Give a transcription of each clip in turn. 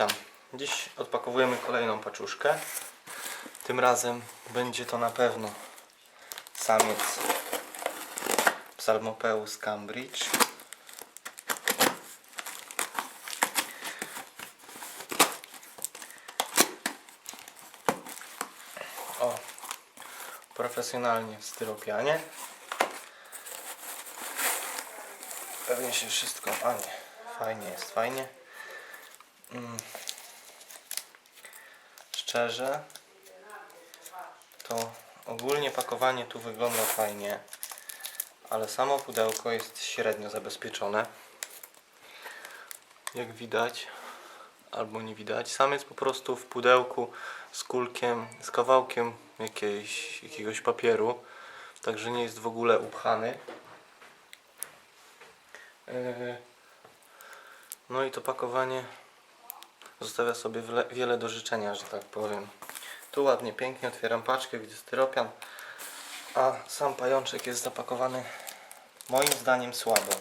Witam. Dziś odpakowujemy kolejną paczuszkę. Tym razem będzie to na pewno samiec Psalmopeus cambridge. O, profesjonalnie w styropianie. Pewnie się wszystko... A nie, fajnie jest, fajnie. Mm. Szczerze, to ogólnie pakowanie tu wygląda fajnie, ale samo pudełko jest średnio zabezpieczone. Jak widać, albo nie widać, sam jest po prostu w pudełku z kulkiem, z kawałkiem jakiejś, jakiegoś papieru, także nie jest w ogóle upchany. Yy, No i to pakowanie zostawia sobie wiele, do życzenia, że tak powiem. Tu ładnie, pięknie otwieram paczkę, gdzie styropian, a sam pajączek jest zapakowany moim zdaniem słabo.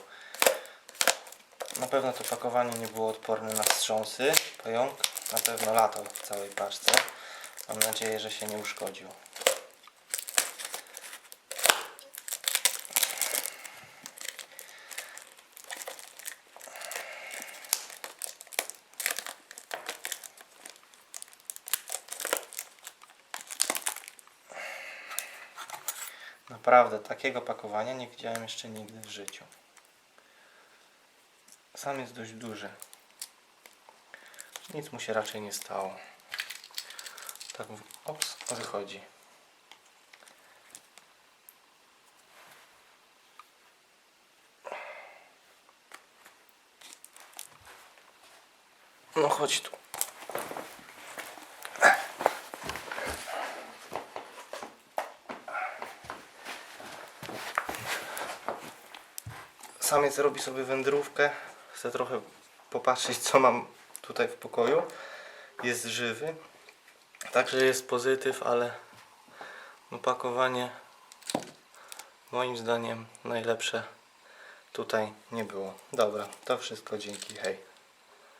Na pewno to pakowanie nie było odporne na wstrząsy. Pająk na pewno latał w całej paczce. Mam nadzieję, że się nie uszkodził. Naprawdę, takiego pakowania nie widziałem jeszcze nigdy w życiu. Sam jest dość duży. Nic mu się raczej nie stało. Tak, ops, wychodzi. No chodź tu. Samiec robi sobie wędrówkę. Chcę trochę popatrzeć, co mam tutaj w pokoju. Jest żywy. Także jest pozytyw, ale no pakowanie moim zdaniem najlepsze tutaj nie było. Dobra, to wszystko dzięki, hej.